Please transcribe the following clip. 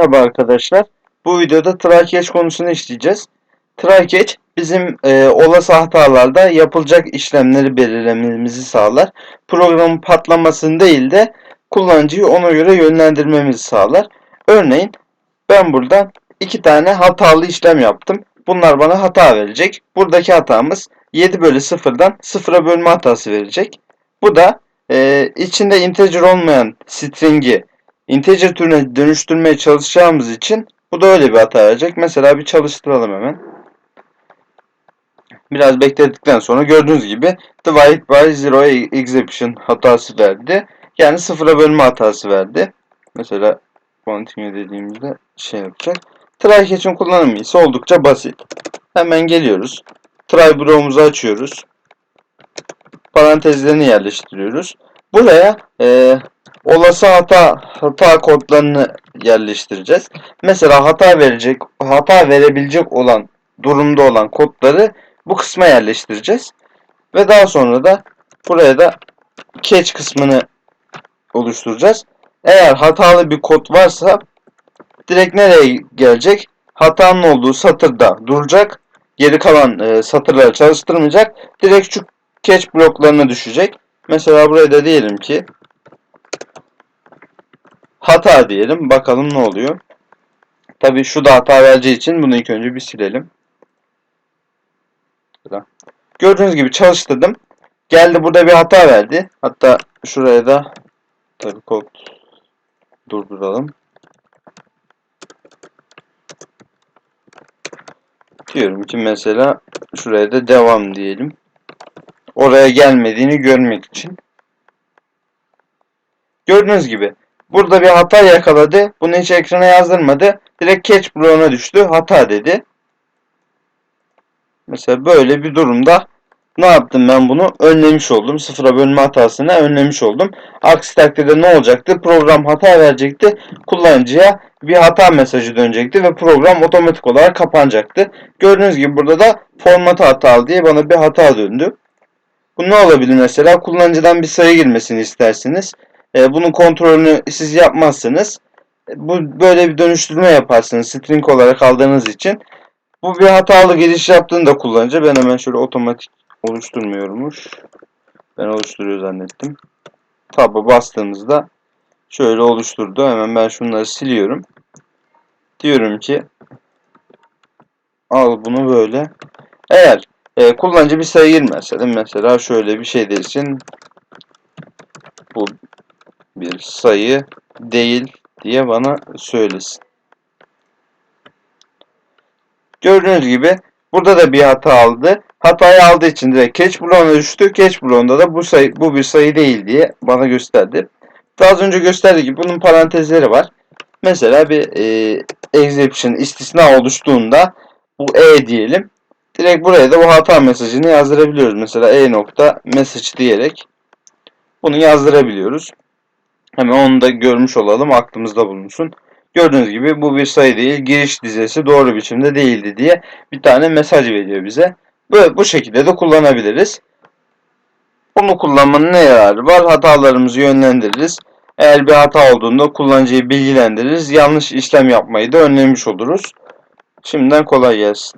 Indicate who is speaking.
Speaker 1: Merhaba arkadaşlar. Bu videoda try-catch konusunu işleyeceğiz. Try-catch bizim e, olası hatalarda yapılacak işlemleri belirlememizi sağlar. Programın patlamasını değil de kullanıcıyı ona göre yönlendirmemizi sağlar. Örneğin ben buradan iki tane hatalı işlem yaptım. Bunlar bana hata verecek. Buradaki hatamız 7 bölü 0'dan 0'a bölme hatası verecek. Bu da e, içinde integer olmayan string'i integer türüne dönüştürmeye çalışacağımız için bu da öyle bir hata verecek. Mesela bir çalıştıralım hemen. Biraz bekledikten sonra gördüğünüz gibi divide by zero exception hatası verdi. Yani sıfıra bölme hatası verdi. Mesela continue dediğimizde şey yapacak. Try catch'in kullanımı ise oldukça basit. Hemen geliyoruz. Try brow'umuzu açıyoruz. Parantezlerini yerleştiriyoruz. Buraya e, olası hata hata kodlarını yerleştireceğiz. Mesela hata verecek, hata verebilecek olan durumda olan kodları bu kısma yerleştireceğiz. Ve daha sonra da buraya da catch kısmını oluşturacağız. Eğer hatalı bir kod varsa direkt nereye gelecek? Hatanın olduğu satırda duracak. Geri kalan e, satırları çalıştırmayacak. Direkt şu catch bloklarına düşecek. Mesela buraya da diyelim ki hata diyelim. Bakalım ne oluyor. Tabii şu da hata vereceği için bunu ilk önce bir silelim. Gördüğünüz gibi çalıştırdım. Geldi burada bir hata verdi. Hatta şuraya da tabii kod durduralım. Diyorum ki mesela şuraya da devam diyelim. Oraya gelmediğini görmek için. Gördüğünüz gibi burada bir hata yakaladı. Bunu hiç ekrana yazdırmadı. Direkt catch bloğuna düştü. Hata dedi. Mesela böyle bir durumda ne yaptım ben bunu? Önlemiş oldum. Sıfıra bölme hatasını önlemiş oldum. Aksi takdirde ne olacaktı? Program hata verecekti. Kullanıcıya bir hata mesajı dönecekti ve program otomatik olarak kapanacaktı. Gördüğünüz gibi burada da formatı hatalı diye bana bir hata döndü. Bu ne olabilir mesela? Kullanıcıdan bir sayı girmesini istersiniz. E, bunun kontrolünü siz yapmazsınız. E, bu böyle bir dönüştürme yaparsınız string olarak aldığınız için. Bu bir hatalı giriş yaptığında kullanıcı. Ben hemen şöyle otomatik oluşturmuyormuş. Ben oluşturuyor zannettim. Tab'a bastığımızda şöyle oluşturdu. Hemen ben şunları siliyorum. Diyorum ki al bunu böyle. Eğer e, kullanıcı bir sayı girmezse mesela şöyle bir şey desin. Bu bir sayı değil diye bana söylesin. Gördüğünüz gibi burada da bir hata aldı. Hatayı aldığı için direkt catch bloğuna düştü. Catch bloğunda da bu sayı bu bir sayı değil diye bana gösterdi. Daha az önce gösterdiği gibi bunun parantezleri var. Mesela bir e, exception istisna oluştuğunda bu e diyelim. Direkt buraya da bu hata mesajını yazdırabiliyoruz. Mesela e nokta message diyerek bunu yazdırabiliyoruz. Hemen onu da görmüş olalım aklımızda bulunsun. Gördüğünüz gibi bu bir sayı değil, giriş dizesi doğru biçimde değildi diye bir tane mesaj veriyor bize. Böyle bu şekilde de kullanabiliriz. Bunu kullanmanın ne yararı var? Hatalarımızı yönlendiririz. Eğer bir hata olduğunda kullanıcıyı bilgilendiririz. Yanlış işlem yapmayı da önlemiş oluruz. Şimdiden kolay gelsin.